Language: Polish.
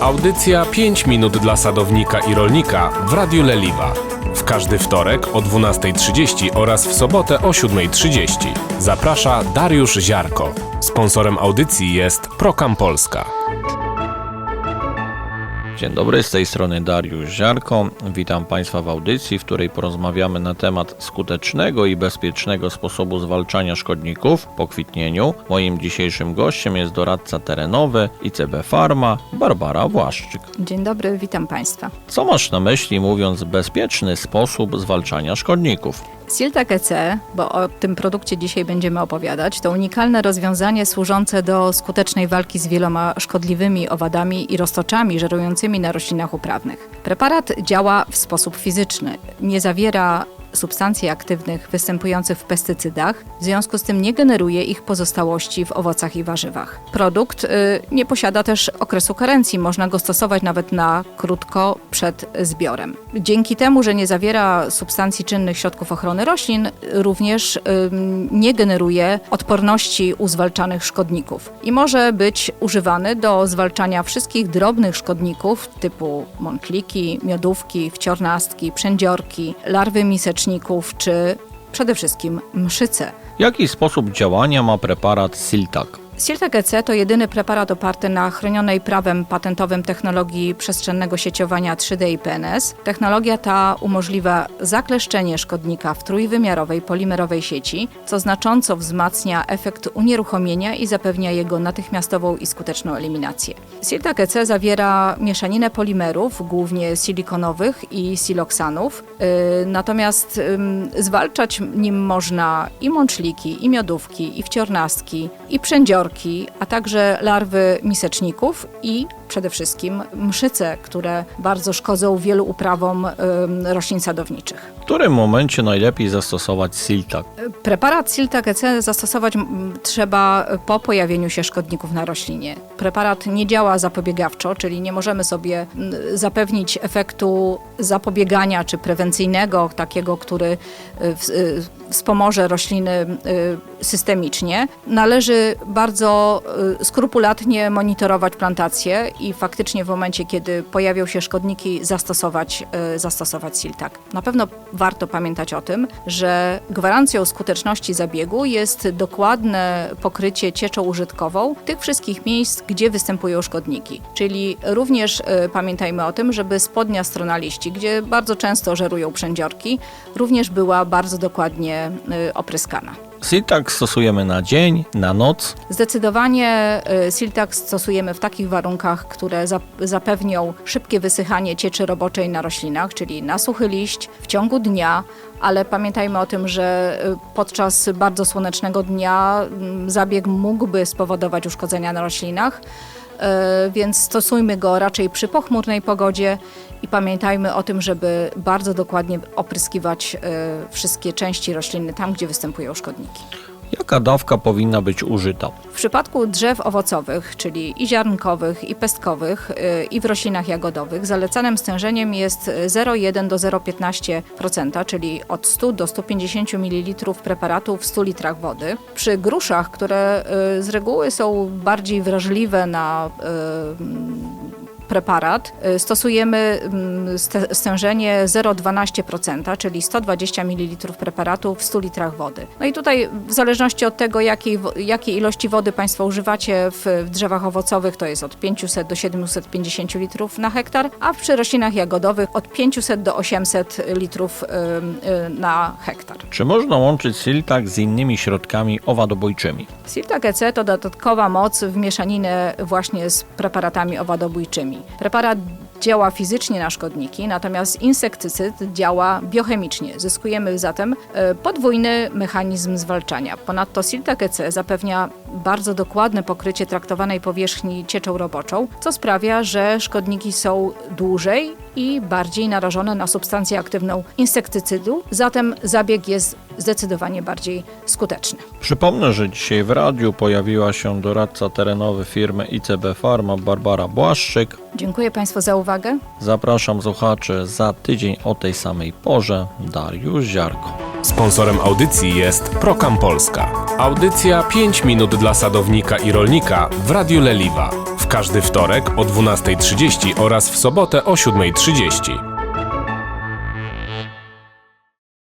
Audycja 5 minut dla sadownika i rolnika w Radiu Leliwa. W każdy wtorek o 12.30 oraz w sobotę o 7.30. Zaprasza Dariusz Ziarko. Sponsorem audycji jest Prokam Polska. Dzień dobry, z tej strony Dariusz Ziarko. Witam Państwa w audycji, w której porozmawiamy na temat skutecznego i bezpiecznego sposobu zwalczania szkodników po kwitnieniu. Moim dzisiejszym gościem jest doradca terenowy ICB Farma Barbara Błaszczyk. Dzień dobry, witam Państwa. Co masz na myśli mówiąc bezpieczny sposób zwalczania szkodników? Siltak EC, bo o tym produkcie dzisiaj będziemy opowiadać, to unikalne rozwiązanie służące do skutecznej walki z wieloma szkodliwymi owadami i roztoczami żerującymi na roślinach uprawnych. Preparat działa w sposób fizyczny, nie zawiera substancji aktywnych występujących w pestycydach, w związku z tym nie generuje ich pozostałości w owocach i warzywach. Produkt y, nie posiada też okresu karencji, można go stosować nawet na krótko przed zbiorem. Dzięki temu, że nie zawiera substancji czynnych środków ochrony roślin, również nie generuje odporności u zwalczanych szkodników i może być używany do zwalczania wszystkich drobnych szkodników typu mątliki, miodówki, wciornastki, przędziorki, larwy miseczników czy przede wszystkim mszyce. Jaki sposób działania ma preparat Siltak? Siltek EC to jedyny preparat oparty na chronionej prawem patentowym technologii przestrzennego sieciowania 3D i PNS. Technologia ta umożliwia zakleszczenie szkodnika w trójwymiarowej polimerowej sieci, co znacząco wzmacnia efekt unieruchomienia i zapewnia jego natychmiastową i skuteczną eliminację. Siltek EC zawiera mieszaninę polimerów, głównie silikonowych i siloksanów, yy, natomiast ym, zwalczać nim można i mączliki, i miodówki, i wciornastki, i przędziorki, a także larwy miseczników i przede wszystkim mszyce, które bardzo szkodzą wielu uprawom roślin sadowniczych. W którym momencie najlepiej zastosować Siltak? Preparat Siltak EC zastosować trzeba po pojawieniu się szkodników na roślinie. Preparat nie działa zapobiegawczo, czyli nie możemy sobie zapewnić efektu zapobiegania czy prewencyjnego, takiego, który y, y, wspomoże rośliny y, systemicznie. Należy bardzo skrupulatnie monitorować plantację i faktycznie w momencie, kiedy pojawią się szkodniki, zastosować, y, zastosować Siltak. Na pewno warto pamiętać o tym, że gwarancją skuteczności zabiegu jest dokładne pokrycie cieczą użytkową tych wszystkich miejsc, gdzie występują szkodniki. Czyli również y, pamiętajmy o tym, żeby spodnia strona liści, gdzie bardzo często żerują przędziorki, również była bardzo dokładnie y, opryskana. Siltak stosujemy na dzień, na noc. Zdecydowanie y, Siltak stosujemy w takich warunkach, które za- zapewnią szybkie wysychanie cieczy roboczej na roślinach, czyli na suchy liść w ciągu dnia, ale pamiętajmy o tym, że y, podczas bardzo słonecznego dnia mm, zabieg mógłby spowodować uszkodzenia na roślinach, więc stosujmy go raczej przy pochmurnej pogodzie i pamiętajmy o tym, żeby bardzo dokładnie opryskiwać y, wszystkie części rośliny tam, gdzie występują szkodniki. Jaka dawka powinna być użyta? W przypadku drzew owocowych, czyli i ziarnkowych, i pestkowych, y, i w roślinach jagodowych, zalecanym stężeniem jest 0,1 do 0,15%, czyli od 100 do 150 ml preparatu w 100 litrach wody. Przy gruszach, które y, z reguły są bardziej wrażliwe na y, preparat, y, stosujemy mm, stężenie 0,12%, czyli 120 ml preparatu w 100 litrach wody. No i tutaj w zależności od tego, jakiej, jakiej ilości wody Państwo używacie w, drzewach owocowych, to jest od 500 do 750 litrów na hektar, a przy roślinach jagodowych od 500 do 800 litrów y, na hektar. Czy można łączyć Siltak z innymi środkami owadobójczymi? Siltak EC to dodatkowa moc w mieszaninę właśnie z preparatami owadobójczymi. Preparat działa fizycznie na szkodniki, natomiast insektycyd działa biochemicznie. Zyskujemy zatem e, podwójny mechanizm zwalczania. Ponadto Siltak EC zapewnia bardzo dokładne pokrycie traktowanej powierzchni cieczą roboczą, co sprawia, że szkodniki są dłużej i bardziej narażone na substancję aktywną insektycydu, zatem zabieg jest zdecydowanie bardziej skuteczny. Przypomnę, że dzisiaj w radiu pojawiła się doradca terenowy firmy ICB Farma Barbara Błaszczyk. Dziękuję Państwu za uwagę. Zapraszam słuchaczy za tydzień o tej samej porze. Dariusz Ziarko. Sponsorem audycji jest Prokam Polska. Audycja 5 minut dla sadownika i rolnika w Radiu Leliwa. W każdy wtorek o 12.30 oraz w sobotę o 7.30.